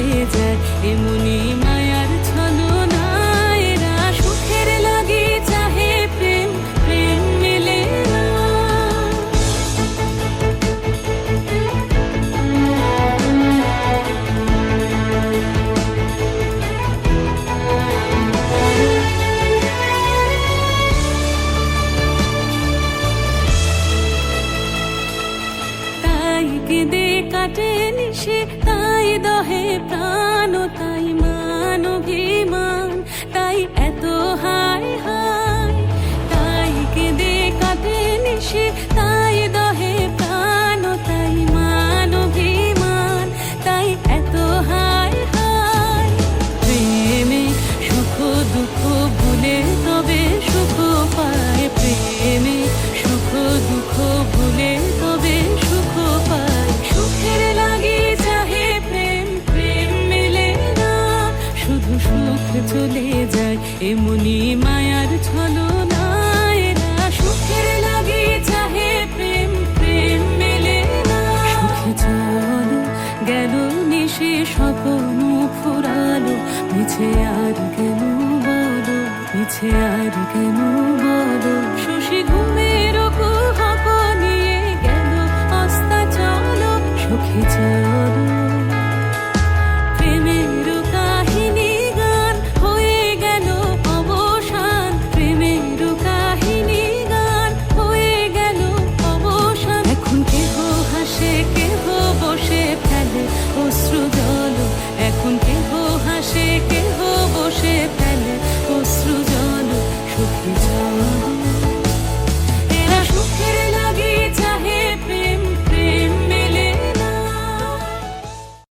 চলে যায় এমনি মায়ার সুখের লাগে চাহে প্রেম প্রেম মেলে তাই কেঁদে কাটে নিশে তাই দহে প্রাণ তবে সুখ পায় প্রেমে, সুখ দুঃখ ভুলে তবে সুখ পায়। সুখের লাগে চাহে প্রেম প্রেম মেলে না। শুধু সুখ চলে যায় এমনি মায়ার ছলো না। এরা সুখের লাগে চাহে প্রেম প্রেম মেলে না। গেল ফুরালো, মিছে আর মিছে আর কেন বলো শশী ঘুম